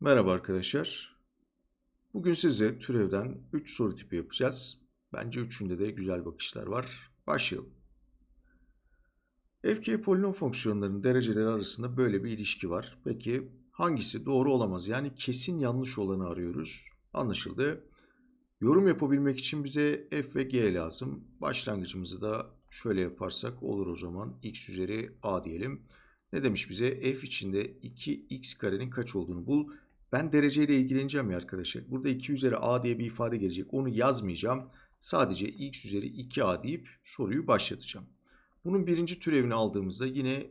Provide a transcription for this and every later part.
Merhaba arkadaşlar. Bugün size türevden 3 soru tipi yapacağız. Bence üçünde de güzel bakışlar var. Başlayalım. FK polinom fonksiyonlarının dereceleri arasında böyle bir ilişki var. Peki hangisi doğru olamaz? Yani kesin yanlış olanı arıyoruz. Anlaşıldı. Yorum yapabilmek için bize f ve g lazım. Başlangıcımızı da şöyle yaparsak olur o zaman. x üzeri a diyelim. Ne demiş bize? f içinde 2x karenin kaç olduğunu bul. Ben dereceyle ilgileneceğim ya arkadaşlar. Burada 2 üzeri a diye bir ifade gelecek. Onu yazmayacağım. Sadece x üzeri 2a deyip soruyu başlatacağım. Bunun birinci türevini aldığımızda yine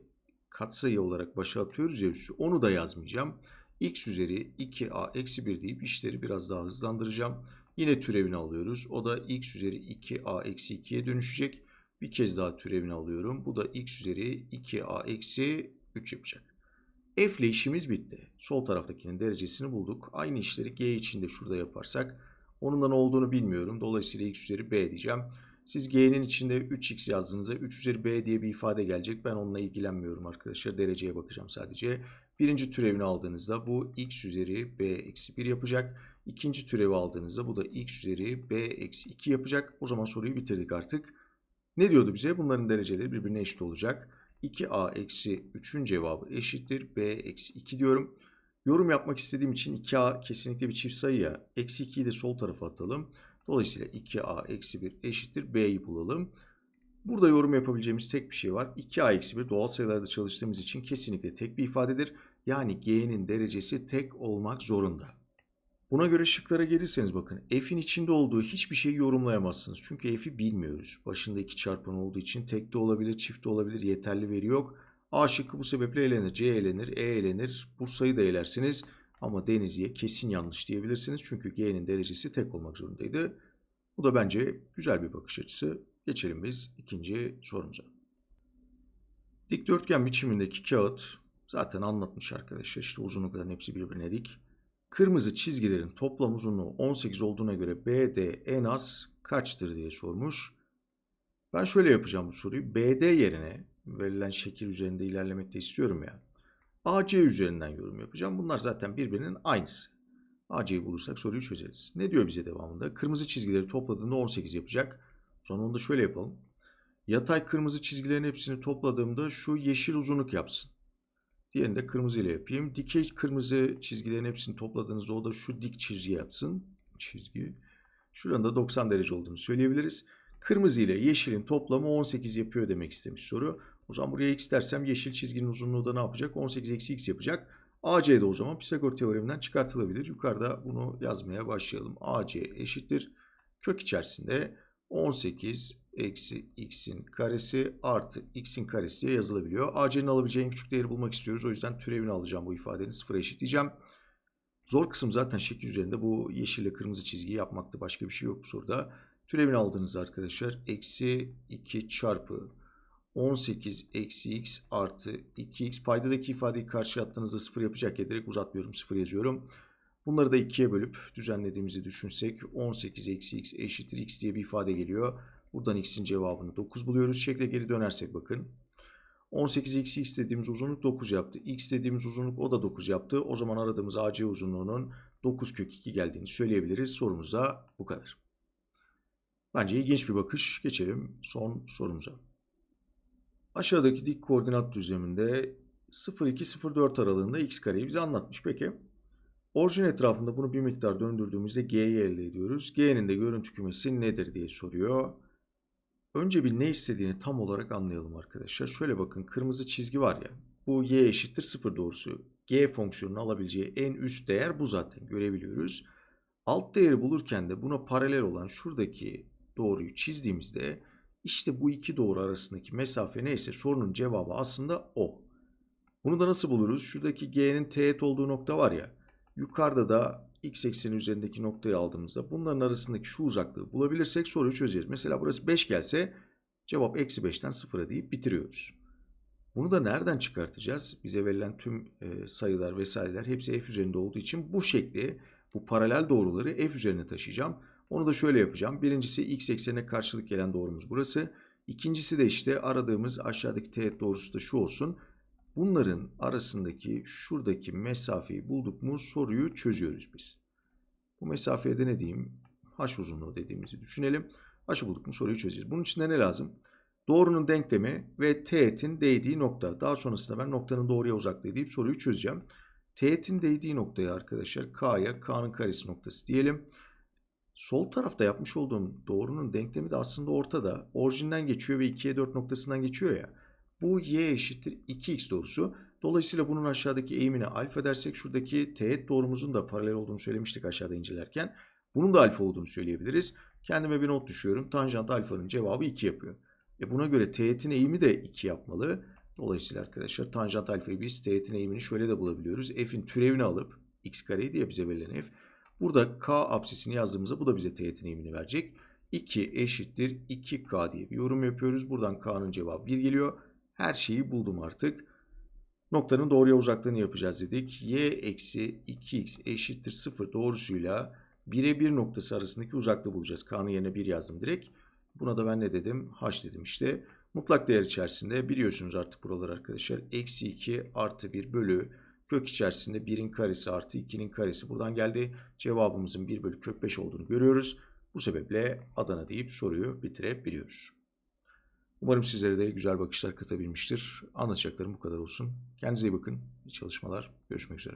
katsayı olarak başa atıyoruz ya üssü. Onu da yazmayacağım. x üzeri 2a eksi 1 deyip işleri biraz daha hızlandıracağım. Yine türevini alıyoruz. O da x üzeri 2a eksi 2'ye dönüşecek. Bir kez daha türevini alıyorum. Bu da x üzeri 2a eksi 3 yapacak. F ile işimiz bitti. Sol taraftakinin derecesini bulduk. Aynı işleri G için de şurada yaparsak onun da ne olduğunu bilmiyorum. Dolayısıyla x üzeri b diyeceğim. Siz G'nin içinde 3x yazdığınızda 3 üzeri b diye bir ifade gelecek. Ben onunla ilgilenmiyorum arkadaşlar. Dereceye bakacağım sadece. Birinci türevini aldığınızda bu x üzeri b eksi 1 yapacak. İkinci türevi aldığınızda bu da x üzeri b eksi 2 yapacak. O zaman soruyu bitirdik artık. Ne diyordu bize? Bunların dereceleri birbirine eşit olacak. 2a eksi 3'ün cevabı eşittir. b eksi 2 diyorum. Yorum yapmak istediğim için 2a kesinlikle bir çift sayı ya. Eksi 2'yi de sol tarafa atalım. Dolayısıyla 2a eksi 1 eşittir. b'yi bulalım. Burada yorum yapabileceğimiz tek bir şey var. 2a eksi 1 doğal sayılarda çalıştığımız için kesinlikle tek bir ifadedir. Yani g'nin derecesi tek olmak zorunda. Buna göre şıklara gelirseniz bakın f'in içinde olduğu hiçbir şeyi yorumlayamazsınız. Çünkü f'i bilmiyoruz. Başında iki çarpan olduğu için tek de olabilir, çift de olabilir, yeterli veri yok. A şıkkı bu sebeple elenir, C elenir, E elenir. Bursa'yı da elersiniz. Ama Denizli'ye kesin yanlış diyebilirsiniz. Çünkü G'nin derecesi tek olmak zorundaydı. Bu da bence güzel bir bakış açısı. Geçelim biz ikinci sorumuza. Dikdörtgen biçimindeki kağıt zaten anlatmış arkadaşlar. İşte uzunlukların hepsi birbirine dik. Kırmızı çizgilerin toplam uzunluğu 18 olduğuna göre BD en az kaçtır diye sormuş. Ben şöyle yapacağım bu soruyu. BD yerine verilen şekil üzerinde ilerlemek de istiyorum ya. AC üzerinden yorum yapacağım. Bunlar zaten birbirinin aynısı. AC'yi bulursak soruyu çözeriz. Ne diyor bize devamında? Kırmızı çizgileri topladığında 18 yapacak. Sonra onu da şöyle yapalım. Yatay kırmızı çizgilerin hepsini topladığımda şu yeşil uzunluk yapsın. Diğerini de kırmızı ile yapayım. Dikey kırmızı çizgilerin hepsini topladığınızda o da şu dik çizgi yapsın. Çizgi. Şuranın da 90 derece olduğunu söyleyebiliriz. Kırmızı ile yeşilin toplamı 18 yapıyor demek istemiş soru. O zaman buraya x dersem yeşil çizginin uzunluğu da ne yapacak? 18 eksi x yapacak. AC de o zaman Pisagor teoreminden çıkartılabilir. Yukarıda bunu yazmaya başlayalım. AC eşittir. Kök içerisinde 18 eksi x'in karesi artı x'in karesi diye yazılabiliyor. AC'nin alabileceği en küçük değeri bulmak istiyoruz. O yüzden türevini alacağım bu ifadenin sıfıra eşitleyeceğim. Zor kısım zaten şekil üzerinde bu yeşille kırmızı çizgiyi yapmaktı. Başka bir şey yok bu soruda. Türevini aldığınızda arkadaşlar eksi 2 çarpı 18 eksi x artı 2x paydadaki ifadeyi karşıya attığınızda 0 yapacak ya direkt uzatmıyorum 0 yazıyorum. Bunları da 2'ye bölüp düzenlediğimizi düşünsek 18 eksi x eşittir x diye bir ifade geliyor. Buradan x'in cevabını 9 buluyoruz. Şekle geri dönersek bakın. 18 eksi x dediğimiz uzunluk 9 yaptı. x dediğimiz uzunluk o da 9 yaptı. O zaman aradığımız AC uzunluğunun 9 kök 2 geldiğini söyleyebiliriz. Sorumuz da bu kadar. Bence ilginç bir bakış. Geçelim son sorumuza. Aşağıdaki dik koordinat düzleminde 0,2-0,4 aralığında x kareyi bize anlatmış. Peki orijin etrafında bunu bir miktar döndürdüğümüzde g'yi elde ediyoruz. g'nin de görüntü kümesi nedir diye soruyor. Önce bir ne istediğini tam olarak anlayalım arkadaşlar. Şöyle bakın kırmızı çizgi var ya. Bu y eşittir 0 doğrusu. g fonksiyonunu alabileceği en üst değer bu zaten görebiliyoruz. Alt değeri bulurken de buna paralel olan şuradaki doğruyu çizdiğimizde işte bu iki doğru arasındaki mesafe neyse sorunun cevabı aslında o. Bunu da nasıl buluruz? Şuradaki g'nin teğet olduğu nokta var ya. Yukarıda da x ekseni üzerindeki noktayı aldığımızda bunların arasındaki şu uzaklığı bulabilirsek soruyu çözeceğiz. Mesela burası 5 gelse cevap eksi 5'ten 0'a deyip bitiriyoruz. Bunu da nereden çıkartacağız? Bize verilen tüm e, sayılar vesaireler hepsi f üzerinde olduğu için bu şekli, bu paralel doğruları f üzerine taşıyacağım. Onu da şöyle yapacağım. Birincisi x eksenine karşılık gelen doğrumuz burası. İkincisi de işte aradığımız aşağıdaki teğet doğrusu da şu olsun. Bunların arasındaki şuradaki mesafeyi bulduk mu soruyu çözüyoruz biz. Bu mesafeye de ne diyeyim? H uzunluğu dediğimizi düşünelim. H'ı bulduk mu soruyu çözeceğiz. Bunun için de ne lazım? Doğrunun denklemi ve teğetin değdiği nokta. Daha sonrasında ben noktanın doğruya uzaklığı deyip soruyu çözeceğim. Teğetin değdiği noktaya arkadaşlar K'ya K'nın karesi noktası diyelim. Sol tarafta yapmış olduğum doğrunun denklemi de aslında ortada. Orijinden geçiyor ve 2'ye 4 noktasından geçiyor ya. Bu y eşittir 2x doğrusu. Dolayısıyla bunun aşağıdaki eğimine alfa dersek şuradaki teğet doğrumuzun da paralel olduğunu söylemiştik aşağıda incelerken. Bunun da alfa olduğunu söyleyebiliriz. Kendime bir not düşüyorum. Tanjant alfanın cevabı 2 yapıyor. E buna göre teğetin eğimi de 2 yapmalı. Dolayısıyla arkadaşlar tanjant alfayı biz teğetin eğimini şöyle de bulabiliyoruz. F'in türevini alıp x kareyi diye bize verilen f. Burada k apsisini yazdığımızda bu da bize teğetin eğimini verecek. 2 eşittir 2k diye bir yorum yapıyoruz. Buradan k'nın cevabı 1 geliyor. Her şeyi buldum artık. Noktanın doğruya uzaklığını yapacağız dedik. y eksi 2x eşittir 0 doğrusuyla 1'e 1 noktası arasındaki uzaklığı bulacağız. K'nın yerine 1 yazdım direkt. Buna da ben ne dedim? H dedim işte. Mutlak değer içerisinde biliyorsunuz artık buralar arkadaşlar. Eksi 2 artı 1 bölü kök içerisinde 1'in karesi artı 2'nin karesi buradan geldi. Cevabımızın 1 bölü kök 5 olduğunu görüyoruz. Bu sebeple Adana deyip soruyu bitirebiliyoruz. Umarım sizlere de güzel bakışlar katabilmiştir. Anlatacaklarım bu kadar olsun. Kendinize iyi bakın. İyi çalışmalar. Görüşmek üzere.